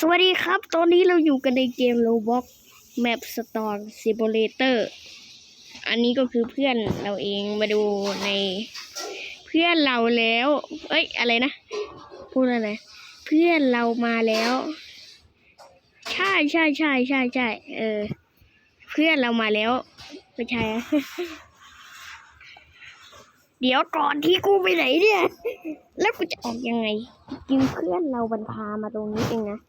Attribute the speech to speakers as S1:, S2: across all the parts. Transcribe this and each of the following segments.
S1: สวัสดีครับ ตอนนี้เราอยู่กันในเกม Roblox Map Storm Simulator อันนี้ก็คือเพื่อนเราเองมาดูในเพื่อนเราแล้ว เอ้ย อะไรนะ พูดอะไร เพื่อนเรามาแล้ว ใช่ใช่ใช่ใช่ใช่เออ เพื่อนเรามาแล้วไม่ใช่ เดี๋ยวก่อนที่กูไปไหนเนี่ย แล้วกูจะออกยังไงจริงเพื่อนเราบันพามาตรงนี้เองนะ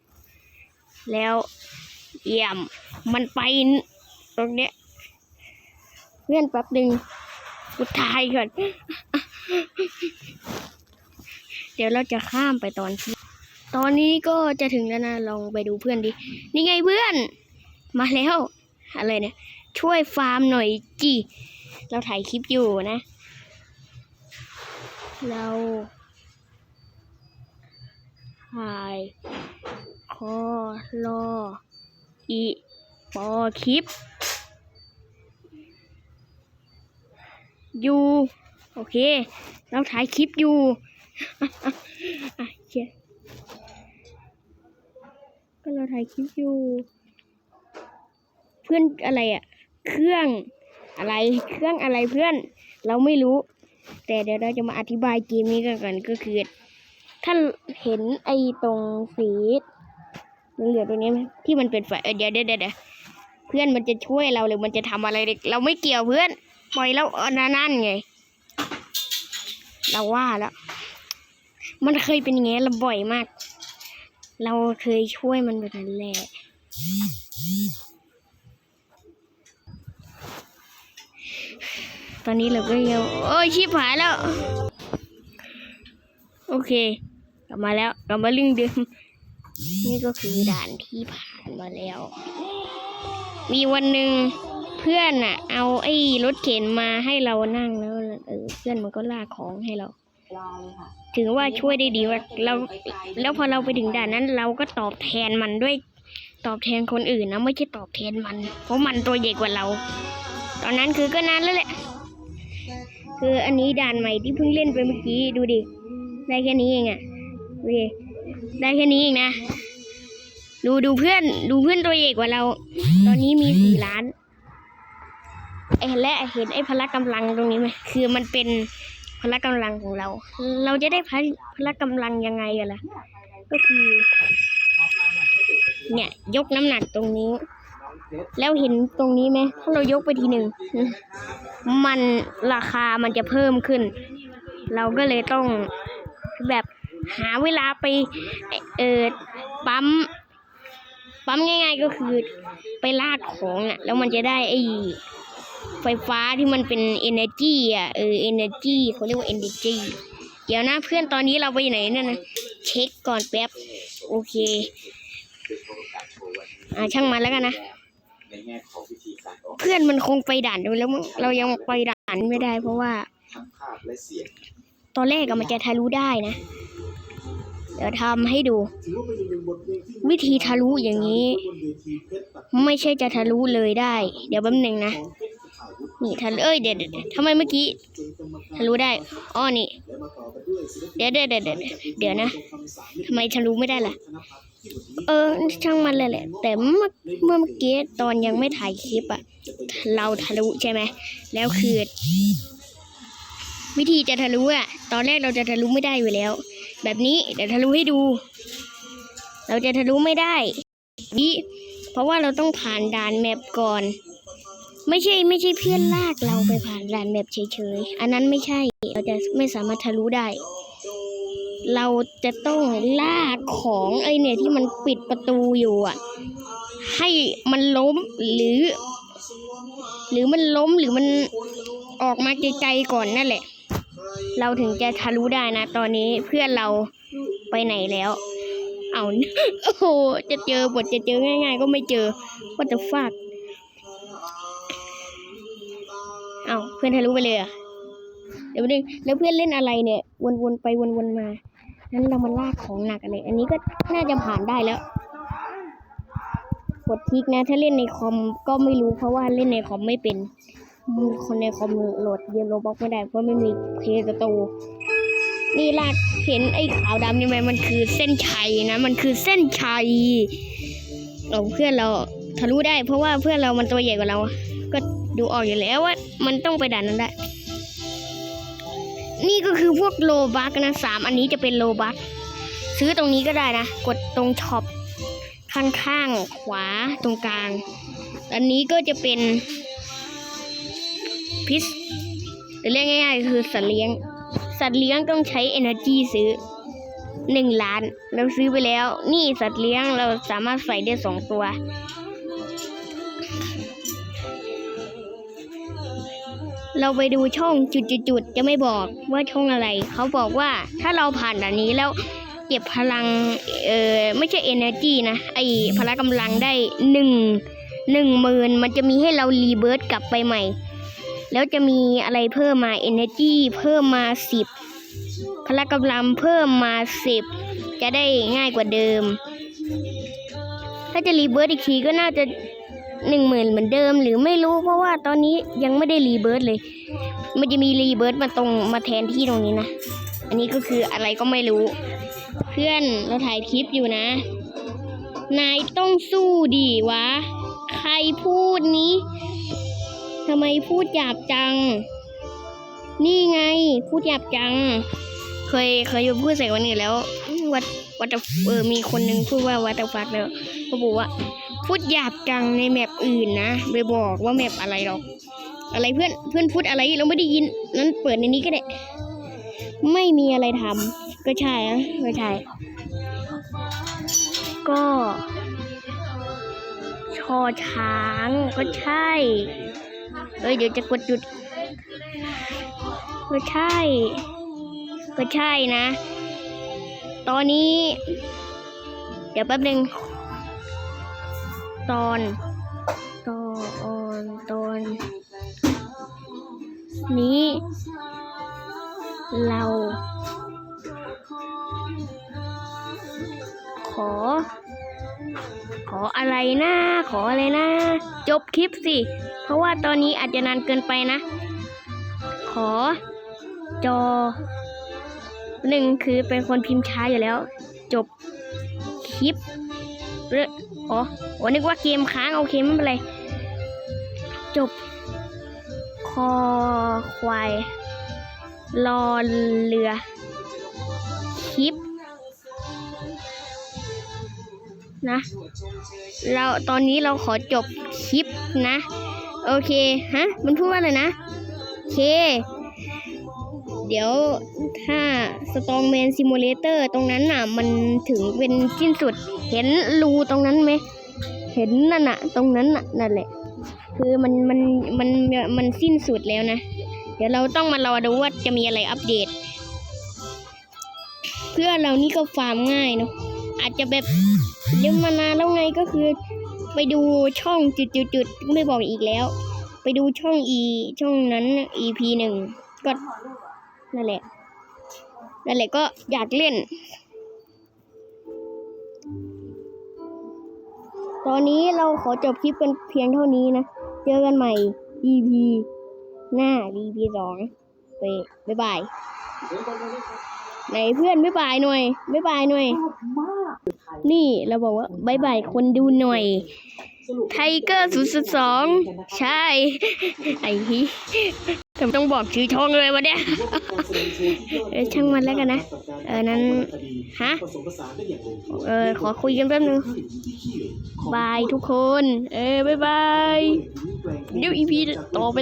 S1: แล้วเยี่ยมมันไปตรงเนี้ยเพื่อนแป๊บหนึ่งกูตายก่อน เดี๋ยวเราจะข้ามไปตอนที่ตอนนี้ก็จะถึงแล้วนะลองไปดูเพื่อนดินี่ไงเพื่อน มาแล้วอะไรเนี่ย ช่วยฟาร์มหน่อยจีเราถ่ายคลิปอยู่นะ เราถ่าย คอรออีปอคลิปอยู่โอเค เราถ่ายคลิปอยู่อะเชียก็เราถ่ายคลิปอยู่ เพื่อนอะไรอะเครื่องอะไร เครื่องอะไรเพื่อน เราไม่รู้ แต่เดี๋ยวเราจะมาอธิบายเกมนี้กันก่อนก็คือ ถ้าเห็นไอ้ตรงสี เหลือตรงนี้ไหมที่มันเป็นไฟเเดี๋ยวเดี๋ยวเดี๋ยวเพื่อนมันจะช่วยเราหรือมันจะทำอะไรเด็ก เราไม่เกี่ยวเพื่อนปล่อยเราเออนั่นไง เราว่าแล้ว มันเคยเป็นอย่างงี้เราบ่อยมาก เราเคยช่วยมันแบบนั้นแหละตอนนี้เราก็ยังโอ้ยชิบหายแล้ว โอเค กลับมาแล้ว กลับมาเรื่องเดิม นี่ก็คือด่านที่ผ่านมาแล้ว มีวันหนึ่งเพื่อนอะเอาไอ้รถเข็นมาให้เรานั่งแล้วเออเพื่อนมันก็ลากของให้เรา ถือว่าช่วยได้ดีว่าเราแล้วพอเราไปถึงด่านนั้น เราก็ตอบแทนมันด้วยตอบแทนคนอื่นนะไม่ใช่ตอบแทนมัน เพราะมันตัวใหญ่กว่าเรา ตอนนั้นคือก็นานแล้วแหละ คืออันนี้ด่านใหม่ที่เพิ่งเล่นไปเมื่อกี้ดูดิได้แค่นี้เองอะ่ะดูดิ ได้แค่นี้เองนะ ดูดูเพื่อนดูเพื่อนตัวใหญ่กว่าเรา ตอนนี้มีสี่ล้านไอ้และเห็นไอ้พละกำลังตรงนี้ไหมคือมันเป็นพละกำลังของเรา เราจะได้พละพละกำลังยังไงกันล่ะ ก็คือ เนี่ย ยกน้ำหนักตรงนี้ แล้วเห็นตรงนี้ไหมถ้าเรายกไปทีหนึ่งมันราคามันจะเพิ่มขึ้น เราก็เลยต้องแบบ หาเวลาไปเออปั๊มปั๊มง่าย ๆก็คือไปลากของอะ แล้วมันจะได้ไอ้ไฟฟ้าที่มันเป็น energy อะเออ energy เขาเรียกว่า energy เดี๋ยวนะเพื่อนตอนนี้เราไปไหนเนี่ยนะเช็คก่อนแป๊บ โอเคอ่าช่างมันแล้วกันนะเพื่อนมันคงไปด่านดูแล้วมั้งเรายังไปด่านไม่ได้ เพราะว่าตอนแรกอะมันจะทะลุได้นะ เดี๋ยวทำให้ดู
S2: วิ
S1: ธีทะลุอย่างนี้ ไม่ใช่จะทะลุเลยได้ เดี๋ยวแป๊บหนึ่งนะ นี่ทะลุเอ้ยเดี๋ยวเดี๋ยวทำไมเมื่อกี้ ทะลุได้อ้อนี่ เดี๋ยวเดี๋ยวเดี๋ยวเดี๋ยวนะทำไมทะลุไม่ได้ล่ะ เออช่างมันเลยแหละ แต่เมื่อเมื่อเมื่อกี้ตอนยังไม่ถ่ายคลิปอะเราทะลุใช่ไหมแล้วคือวิธีจะทะลุอะตอนแรกเราจะทะลุไม่ได้อยู่แล้ว แบบนี้เดี๋ยวทะลุให้ดู เราจะทะลุไม่ได้นี่เพราะว่าเราต้องผ่านด่านแมปก่อน ไม่ใช่ไม่ใช่เพื่อนลากเราไปผ่านด่านแมปเฉยๆ อันนั้นไม่ใช่ เราจะไม่สามารถทะลุได้ เราจะต้องลากของไอเนี่ยที่มันปิดประตูอยู่อะ ให้มันล้มหรือ หรือมันล้มหรือมันออกมาไกลๆก่อนนั่นแหละ เราถึงจะทะลุได้นะ ตอนนี้เพื่อนเราไปไหนแล้ว เอาโอ้โหจะเจอบทจะเจอง่าย ๆ ก็ไม่เจอว่าจะฟากเอาเพื่อนทะลุไปเลยเหรอะเดี๋ยวนึงแล้วเพื่อนเล่นอะไรเนี่ยวนๆไปวนๆมานั้นเรามาลากของหนักอะไรอันนี้ก็น่าจะผ่านได้แล้วกดคลิกนะ ถ้าเล่นในคอมก็ไม่รู้เพราะว่าเล่นในคอมไม่เป็น คนในคอมโหลดเกมโรบอกไม่ได้เพราะไม่มีเพย์สโตนี่ลากเห็นไอ้ขาวดำนี่ไหมมันคือเส้นชัยนะ มันคือเส้นชัยเราเพื่อนเราทะลุได้ เพราะว่าเพื่อนเรามันตัวใหญ่กว่าเรา ก็ดูออกอยู่แล้วว่า มันต้องไปด่านนั้นได้ นี่ก็คือพวกโลบักนะสามอันนี้จะเป็นโลบักซื้อตรงนี้ก็ได้นะ กดตรงช็อปข้างๆขวาตรงกลาง อันนี้ก็จะเป็น พิษหรือเรียกง่ายๆคือสัตว์เลี้ยง สัตว์เลี้ยงต้องใช้ energy ซื้อหนึ่งล้านเราซื้อไปแล้ว นี่สัตว์เลี้ยงเราสามารถใส่ได้สองตัว เราไปดูช่องจุดๆจะไม่บอกว่าช่องอะไร เขาบอกว่าถ้าเราผ่านด่านนี้แล้วเก็บพลังเออไม่ใช่ energy นะ ไอพละกำลังได้หนึ่งหนึ่งหมื่นมันจะมีให้เรารีเบิร์ตกลับไปใหม่ แล้วจะมีอะไรเพิ่มมา energy เพิ่มมาสิบพละกำลังเพิ่มมาสิบจะได้ง่ายกว่าเดิม ถ้าจะรีเบิร์ตอีกทีก็น่าจะหนึ่งหมื่นเหมือนเดิมหรือไม่รู้เพราะว่าตอนนี้ยังไม่ได้รีเบิร์ตเลย มันจะมีรีเบิร์ตมาตรงมาแทนที่ตรงนี้นะ อันนี้ก็คืออะไรก็ไม่รู้ เพื่อนเราถ่ายคลิปอยู่นะ นายต้องสู้ดีวะ ใครพูดนี้ ทำไมพูดหยาบจัง นี่ไง พูดหยาบจัง เคยเคยพูดใส่วันอื่นแล้ว วัดวัดเออมีคนหนึงพูดว่าวัดฟักแล้วเขาบอกว่า พูดหยาบจังในแมปอื่นนะไปบอกว่าแมปอะไรหรอก อะไรเพื่อนเพื่อนพูดอะไรเราไม่ได้ยินนั้นเปิดในนี้ก็ได้ ไม่มีอะไรทำก็ใช่อะก็ใช่ ก็ชอช้างก็ใช่ เอ้ยเดี๋ยวจะกดหยุดก็ใช่ ก็ใช่นะ ตอนนี้ เดี๋ยวแป๊บหนึ่งตอนตอนตอนนี้ เรา ขออะไรนะขออะไรนะ จบคลิปสิ เพราะว่าตอนนี้อาจจะนานเกินไปนะ ขอ จอหนึ่งคือเป็นคนพิมพ์ช้าอยู่แล้ว จบคลิปเรื่องอ๋ออ๋อนึกว่าเกมค้างโอเคไม่เป็นไร จบ คอควายรอเรือ คลิป นะ เราตอนนี้เราขอจบคลิปนะ โอเค ฮะ มันพูดว่าอะไรนะโอเค เดี๋ยวถ้า Strongman Simulator ตรงนั้นน่ะ มันถึงเป็นสิ้นสุด เห็นรูตรงนั้นไหม เห็นนั่นน่ะ ตรงนั้นน่ะ นั่นแหละ คือมันมันมันมันสิ้นสุดแล้วนะ เดี๋ยวเราต้องมารอดูว่าจะมีอะไรอัปเดต เพื่อเรานี่ก็ฟาร์มง่ายเนาะ อาจจะแบบเล่นมานานแล้วไงก็คือ ไปดูช่องจุดๆไม่บอกอีกแล้ว ไปดูช่องอีช่องนั้น EP หนึ่งก็นั่นแหละนั่นแหละก็อยากเล่น ตอนนี้เราขอจบคลิปกันเพียงเท่านี้นะ เจอกันใหม่ EP หน้า EP สองไปบ๊ายบาย
S2: เดี๋ยวก่อนเลยนะครับ
S1: ไหนเพื่อนบ๊ายบายหน่อยบ๊ายบายหน่อย นี่เราบอกว่าบายบายคนดูหน่อย
S2: สรุป
S1: ไทเกอร์ศูนย์สองใช่ ไอ้ฮีทำต้องบอกชื่อช่องเลยวะเนี่ย
S2: ถือว่าเป็นการแสดงโชว์ที่ยอด
S1: เออช่างมันแล้วกันนะ เออ นั้น ฮะ
S2: ผสมผสานได้อย่างลงตัว
S1: เออ ขอคุยกันแป๊บนึง บายทุกคน เออบายบาย เดี๋ยวอีพีต่อไปเลย